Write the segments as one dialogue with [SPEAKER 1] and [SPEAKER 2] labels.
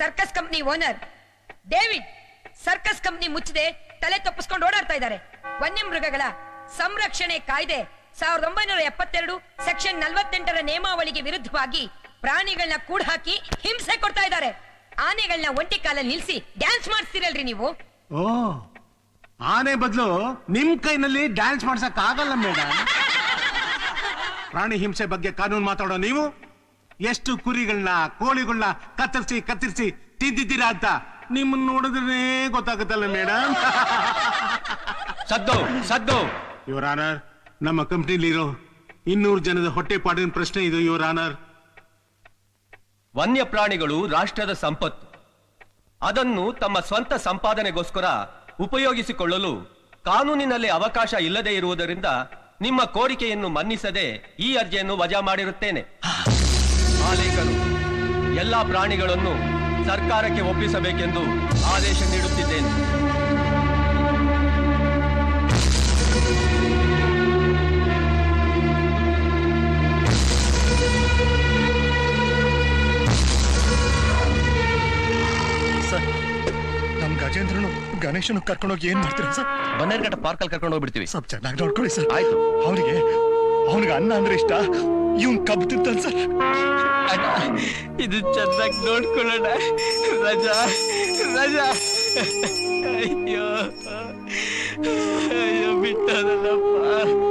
[SPEAKER 1] Circus company owner. David, circus company ಮುಚ್ಚದೆ, ತಲೆ ತಪ್ಪಿಸ್ಕೊಂಡು ಓಡಾಡ್ತಾ ಇದ್ದಾರೆ. ವನ್ಯಮೃಗಗಳ ಸಂರಕ್ಷಣೆ ಕಾಯ್ದೆ ಸಾವಿರದ ಒಂಬೈನೂರ ಎಪ್ಪತ್ತೆರಡು ಸೆಕ್ಷನ್ ನಲವತ್ತೆಂಟರ ನಿಯಮಾವಳಿಗೆ ವಿರುದ್ಧವಾಗಿ ಪ್ರಾಣಿಗಳನ್ನ ಕೂಡ ಹಾಕಿ ಹಿಂಸೆ ಕೊಡ್ತಾ ಇದ್ದಾರೆ. ಆನೆಗಳನ್ನ ಒಂಟಿ ಕಾಲಲ್ಲಿ ನಿಲ್ಸಿ ಡ್ಯಾನ್ಸ್ ಮಾಡಿಸ್ತೀರಲ್ರಿ ನೀವು?
[SPEAKER 2] ಓ, ಆನೆ ಬದಲು ನಿಮ್ ಕೈನಲ್ಲಿ ಡ್ಯಾನ್ಸ್ ಮಾಡ್ಸಕ್ ಆಗಲ್ಲ ಮೇಡಮ್ ಪ್ರಾಣಿ ಹಿಂಸೆ ಬಗ್ಗೆ ಕಾನೂನು ಮಾತಾಡೋ ನೀವು? ಎಷ್ಟು ಕುರಿಗಳನ್ನ ಕೋಳಿಗಳನ್ನ ಕತ್ತರಿಸಿ ಕತ್ತರಿಸಿ ತಿಂದಿದ್ದೀರಾ ಅಂತ ನಿಮ್ಮನ್ನ ನೋಡಿದ್ರೆ ಗೊತ್ತಾಗುತ್ತಲ್ಲ ಮೇಡಮ್
[SPEAKER 3] ಸದ್ದು ಸದ್ದು.
[SPEAKER 2] ಯುವರ್ ಆನರ್ ನಮ್ಮ ಕಂಪ್ನಿಲಿರೋ ಇನ್ನೂರು ಜನದ ಹೊಟ್ಟೆ ಪಾಡಿನ ಪ್ರಶ್ನೆ ಇದು ಯುವರ್ ಆನರ್
[SPEAKER 3] ವನ್ಯ ಪ್ರಾಣಿಗಳು ರಾಷ್ಟ್ರದ ಸಂಪತ್ತು. ಅದನ್ನು ತಮ್ಮ ಸ್ವಂತ ಸಂಪಾದನೆಗೋಸ್ಕರ ಉಪಯೋಗಿಸಿಕೊಳ್ಳಲು ಕಾನೂನಿನಲ್ಲಿ ಅವಕಾಶ ಇಲ್ಲದೆ ಇರುವುದರಿಂದ ನಿಮ್ಮ ಕೋರಿಕೆಯನ್ನು ಮನ್ನಿಸದೆ ಈ ಅರ್ಜಿಯನ್ನು ವಜಾ ಮಾಡಿರುತ್ತೇನೆ. ಮಾಲೀಕರು ಎಲ್ಲಾ ಪ್ರಾಣಿಗಳನ್ನು ಸರ್ಕಾರಕ್ಕೆ ಒಪ್ಪಿಸಬೇಕೆಂದು ಆದೇಶ ನೀಡುತ್ತಿದ್ದೇನೆ.
[SPEAKER 4] ಸರ್ ನಮ್ ಗಜೇಂದ್ರನು ಗಣೇಶನು ಕರ್ಕೊಂಡೋಗಿ ಏನ್ ಮಾಡ್ತೀರಾ ಸರ್?
[SPEAKER 3] ಬನ್ನೇರ್ಘಟ್ಟ ಪಾರ್ಕ್ ಅಲ್ಲಿ ಕರ್ಕೊಂಡು ಹೋಗ್ಬಿಡ್ತೀವಿ.
[SPEAKER 4] ಸ್ವಲ್ಪ ಚೆನ್ನಾಗಿ ನೋಡ್ಕೊಳ್ಳಿ ಸರ್.
[SPEAKER 3] ಆಯ್ತು.
[SPEAKER 4] ಅವನಿಗೆ ಅವನಿಗೆ ಅನ್ನ ಅಂದ್ರೆ ಇಷ್ಟ. ಇವನ್ ಕಬ್ಬು ತಿಂತಾನೆ ಸರ್.
[SPEAKER 3] ಇದು ಚೆನ್ನಾಗಿ ನೋಡ್ಕೊಳ್ಳೋಣ. ರಜಾ ರಜಾ. ಅಯ್ಯೋ ಅಯ್ಯೋ ಬಿಟ್ಟದಲ್ಲಪ್ಪ.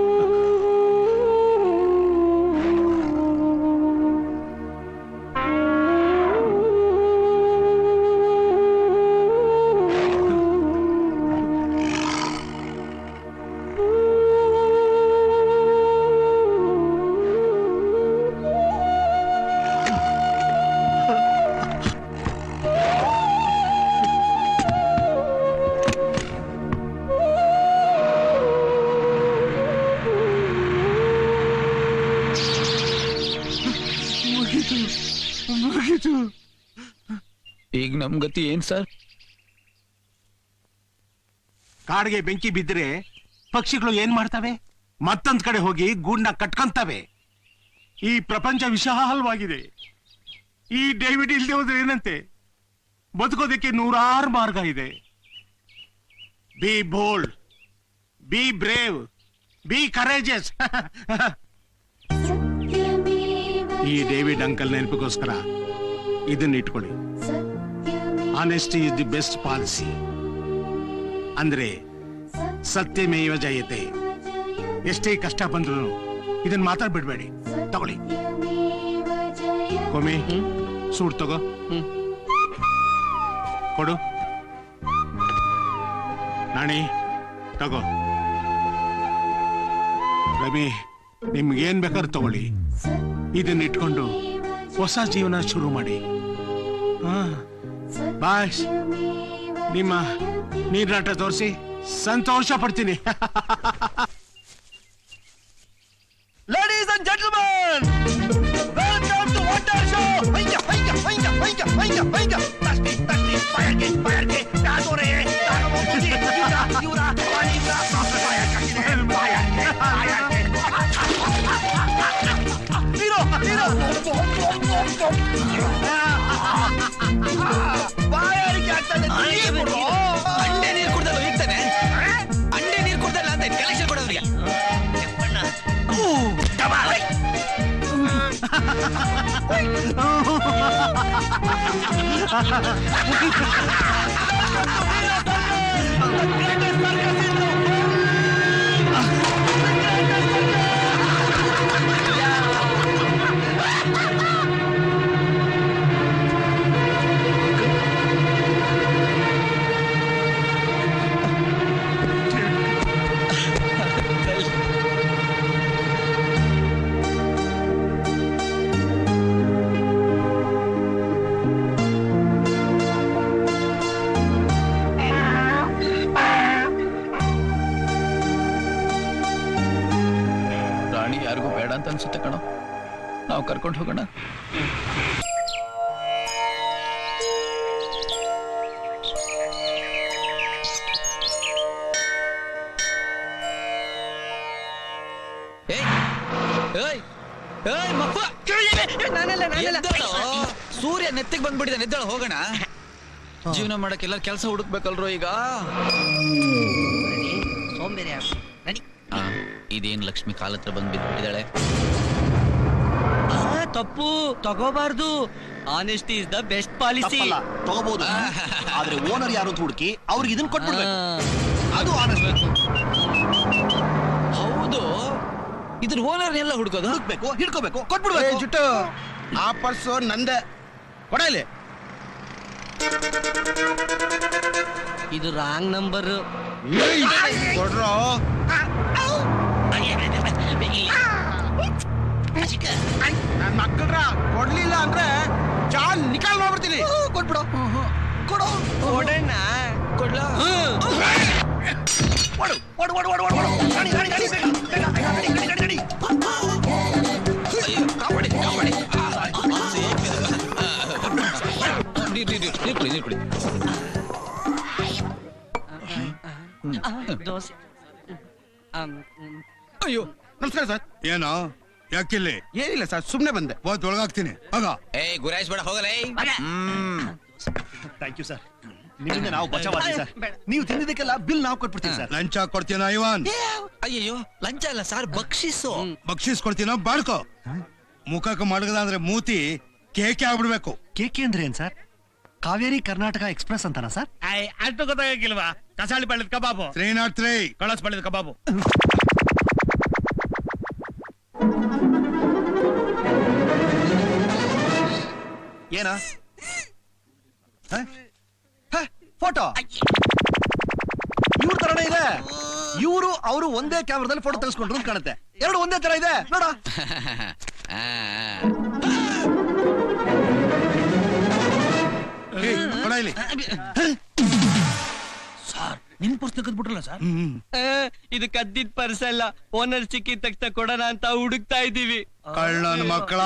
[SPEAKER 5] ಈಗ ನಮ್ ಗತಿ ಏನ್ ಸರ್?
[SPEAKER 2] ಕಾಡ್ಗೆ ಬೆಂಕಿ ಬಿದ್ದರೆ ಪಕ್ಷಿಗಳು ಏನ್ ಮಾಡ್ತವೆ? ಮತ್ತೊಂದ್ ಕಡೆ ಹೋಗಿ ಗೂಡ್ನ ಕಟ್ಕೊಂತವೆ. ಈ ಪ್ರಪಂಚ ವಿಶಾಲವಾಗಿದೆ. ಈ ಡೇವಿಡ್ ಇಲ್ದೆ ಹೋದ್ರೆ ಏನಂತೆ? ಬದುಕೋದಕ್ಕೆ ನೂರಾರು ಮಾರ್ಗ ಇದೆ. Be bold be brave be courageous ಈ ಡೇವಿಡ್ ಅಂಕಲ್ ನೆನಪಿಗೋಸ್ಕರ ಇದನ್ನ ಇಟ್ಕೊಳ್ಳಿ. Honesty is the best policy ಅಂದ್ರೆ ಸತ್ಯಮೇವ ಜಯತೆ ಎಷ್ಟೇ ಕಷ್ಟ ಬಂದ್ರು ಇದನ್ನ ಮಾತಾಡ್ ಮಾತಾಡ್ಬಿಡ್ಬೇಡಿ. ತಗೊಳ್ಳಿ. ಕೊಮಿ ಸೂಟ್ ತಗೋ. ಕೊಡು. ನಾಣಿ ತಗೋ. ರವಿ ನಿಮ್ಗೇನ್ ಏನ್ ಬೇಕಾದ್ರೂ ತಗೊಳ್ಳಿ. ಇದನ್ನ ಇಟ್ಕೊಂಡು ಹೊಸ ಜೀವನ ಶುರು ಮಾಡಿ. ಬಾಯ್. ನಿಮ್ಮ ನೀರ್ನಾಟ ತೋರಿಸಿ ಸಂತೋಷ ಪಡ್ತೀನಿ.
[SPEAKER 4] Ladies and gentleman welcome to water show higher ಹೈಯ ಹೈಯ ಹೈಯ ಹೈಯ. ಹೈಯ ತಸ್ತಿ ತಸ್ತಿ ಫೈರ್ಗೆ ಫೈರ್ಗೆ ಯಾದೋರೆ ಬಾಯಾರಿಕೆ ಆಗ್ತದೆ
[SPEAKER 6] ಅಂಡೆ ನೀರು ಕುಡ್ದಲ್ಲ ಹೋಗ್ತಾನೆ ಅಂಡೆ ನೀರು ಕುಡ್ದಲ್ಲ ಅಂತ ಕಲೆಕ್ಷನ್ ಕೊಡೋರಿಗೆ
[SPEAKER 5] ಪ್ರಾಣಿ ಯಾರಿಗೂ ಬೇಡ ಅಂತ ಅನ್ಸುತ್ತೆ ಕಣೋ. ನಾವು ಕರ್ಕೊಂಡು ಹೋಗೋಣ.
[SPEAKER 6] ಸೂರ್ಯ ನೆತ್ತಿಗೆ ಬಂದ್ಬಿಟ್ಟಿದೆ ನಿದ್ದಾಳ ಹೋಗೋಣ. ಜೀವನ ಮಾಡಕ್ಕೆ ಕೆಲಸ ಹುಡುಕ್ಬೇಕಲ್ರೋ ಈಗ?
[SPEAKER 4] ಸೋಂಬೇರಿ
[SPEAKER 6] ಇದೇನ್ ಲಕ್ಷ್ಮಿ ಕಾಲ ಹತ್ರ ಬಂದ್ ಬಿದ್ದುಬಿಟ್ಟಿದ್ದಾಳೆ
[SPEAKER 3] ತಪ್ಪು. ತಗೋಬಾರ್ದು. Honesty is the best policy
[SPEAKER 4] ತಪ್ಪಲ್ಲ. ತಗೋಬಹುದು. ಆದ್ರೆ ಓನರ್ ಯಾರು ಅಂತ ಹುಡುಕಿ ಅವ್ರಿಗೆ ಇದನ್ನ ಕೊಟ್ಬಿಡ್ಬೇಕು. ಅದು ಆನೆಸ್ಟ್
[SPEAKER 6] ಹೌದು. ಇದ್ರ ಓನರ್ ಎಲ್ಲ ಹುಡುಕೋದು?
[SPEAKER 4] ಹುಡುಕ್ಬೇಕು ಹಿಡ್ಕೋಬೇಕು ಕೊಟ್ಬಿಡ್ಬೇಕು.
[SPEAKER 7] ಜುಟ್ಟು. ಆ ಪರ್ಸು ನಂದೆ. ಕೊಡ ಇಲ್ಲಿ.
[SPEAKER 3] ಇದು ರಾಂಗ್ ನಂಬರ್
[SPEAKER 7] ಕೊಡ್ರೋ.
[SPEAKER 6] ಕೊಟ್ಬಿಡು ಕೊಡು.
[SPEAKER 3] ಕೊಡೋಣ
[SPEAKER 6] ಕೊಡ್ಲಾ?
[SPEAKER 4] ಓಡು ಓಡು ಓಡು ಓಡು ಓಡು ಓಡು. ನಡಿ ನಡಿ ನಡಿ ಬೇಗ ಬೇಗ ಬೇಗ ನಡಿ ನಡಿ ನಡಿ ನಡಿ.
[SPEAKER 6] ಅಯ್ಯೋ, ಕಾಪಾಡಿ ಕಾಪಾಡಿ. ಆ, ಆ, ಸೇಫ್. ನೀರ್, ನೀರ್, ನೀರ್, ನೀರ್ ಕುಡಿ ನೀರ್ ಕುಡಿ.
[SPEAKER 3] ದೋಸೆ.
[SPEAKER 6] ಅಯ್ಯೋ
[SPEAKER 7] ನಮಸ್ಕಾರ ಸರ್.
[SPEAKER 8] ಏನೋ ಯಾಕಿಲ್ಲಿ?
[SPEAKER 7] ಏನಿಲ್ಲ ಸರ್ ಸುಮ್ನೆ ಬಂದೆ.
[SPEAKER 8] ಓದ್ ಒಳಗಾಗ್ತೀನಿ. ಆಗ
[SPEAKER 6] ಏಯ್ ಗುರಾಯಿಸ್ ಬೇಡ ಹೋಗಲೇ. ಹ್ಮ್.
[SPEAKER 4] ಥ್ಯಾಂಕ್ ಯು ಸರ್ ನಿಮ್ಮಿಂದ ನಾವು ಬಚಾವಾದಿ ಸರ್ ನೀವು ತಿಂದಿದ್ದಕ್ಕೆಲ್ಲ ಬಿಲ್ ನಾವು ಕೊಟ್ಬಿಡ್ತೀವಿ ಸರ್
[SPEAKER 8] ಲಂಚ ಕೊಡ್ತೀನ ಐವಾನ್
[SPEAKER 6] ಅಯ್ಯಯ್ಯೋ ಲಂಚ ಅಲ್ಲ ಸರ್ ಬಕ್ಷಿಸು.
[SPEAKER 8] ಬಕ್ಷಿಸ್ ಕೊಡ್ತೀನ ಬಾಳ್ಕೋ. ಮುಖಕ್ಕೆ ಮಡಗದ ಅಂದ್ರೆ ಮೂತಿ ಕೇಕೆ ಆಗ್ಬಿಡ್ಬೇಕು.
[SPEAKER 4] ಕೇಕೆ ಅಂದ್ರೆ ಏನ್ ಸರ್ ಕಾವೇರಿ ಕರ್ನಾಟಕ ಎಕ್ಸ್ಪ್ರೆಸ್ ಅಂತಾನ ಸರ್
[SPEAKER 7] ಅಷ್ಟು ಗೊತ್ತಾಗಿಲ್ವಾ ಕಸಾಳಿ ಪಳ್ಳದ ಕಬಾಬು.
[SPEAKER 8] Three nought three.
[SPEAKER 7] ಕಳಸ್ ಪಳ್ಳದ ಕಬಾಬು.
[SPEAKER 4] ಏನ? ಫೋಟೋ ಇವ್ರ ತರನೇ ಇದೆ ಇವರು ಅವರು ಒಂದೇ ಕ್ಯಾಮ್ರಾದಲ್ಲಿ ಫೋಟೋ ತೆಗೆಸ್ಕೊಂಡ್ರು ಅಂತ ಕಾಣುತ್ತೆ ಎರಡು ಒಂದೇ ತರ ಇದೆ ನೋಡ
[SPEAKER 8] ಇಲ್ಲಿ
[SPEAKER 7] ನಿನ್ ಪುಸ್ತಕ ತೆಗೆದ್ಬಿಟ್ರಲ್ಲ ಸರ್
[SPEAKER 3] ಇದು ಕದ್ದಿದ್ ಪರ್ಸ್ ಅಲ್ಲ ಓನರ್ ಚಿಕ್ಕಿ ತಕ್ಷಣ ಕೊಡೋಣ ಅಂತ ಹುಡುಕ್ತಾ ಇದ್ದೀವಿ
[SPEAKER 8] ಕಳ್ಳನ ಮಕ್ಕಳ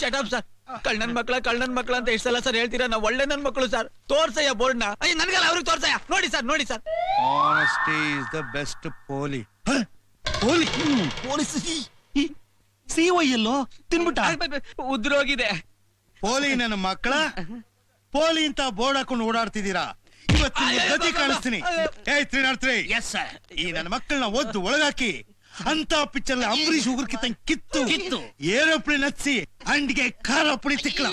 [SPEAKER 6] ಶಟ್ ಅಪ್ ಸರ್ ಕಳ್ಳನ್ ಮಕ್ಳ ಕಳ್ಳನ್ ಮಕ್ಳ ಅಂತ ಎಷ್ಟು ಸಲ ಸರ್ ಹೇಳ್ತೀರಾ? ನಾವು ಒಳ್ಳೆ ನನ್ ಮಕ್ಕಳು ಸರ್. ತೋರ್ಸಯ್ಯ ಬೋರ್ಡ್ನ. ಅಯ್ಯ ನನ್ಗಲ್ಲ ಅವ್ರಿಗೆ ತೋರ್ಸಯ್ಯ. ನೋಡಿ ಸರ್ ನೋಡಿ sir.
[SPEAKER 8] Honesty is the best ಪೋಲಿ?
[SPEAKER 4] ಪೋಲಿ ಪೊಲೀಸ್ ಸಿ ವೈ ಎಲ್ಲೋ ತಿನ್ಬಿಟ್ಟ?
[SPEAKER 3] ಉದ್ರೋಗಿದೆ.
[SPEAKER 8] ಪೋಲಿ ನನ್ನ ಮಕ್ಕಳ ಪೋಲಿ ಅಂತ ಬೋರ್ಡ್ ಹಾಕೊಂಡು ಓಡಾಡ್ತಿದ್ದೀರಾ? ಇವತ್ತು ಗತಿ ಕಾಣಿಸ್ತೀನಿ ಏಯ್ three nought three
[SPEAKER 7] yes sir
[SPEAKER 8] ಈ ನನ್ನ ಮಕ್ಕಳನ್ನ ಒದ್ದು ಒಳಗಾಕಿ. ಅಂತ ಪಿಕ್ಚರ್ ಅಂಬರೀಶ್ ಉಗುರ್ಕಿತ್ತ ಕಿತ್ತು
[SPEAKER 7] ಕಿತ್ತು.
[SPEAKER 8] ಏರೋಪ್ಲೇನ್ ಹಚ್ಚಿ ಅಂಡಿಗೆ ಖಾರ ಪುಡಿ ತಿಕ್ಕಳ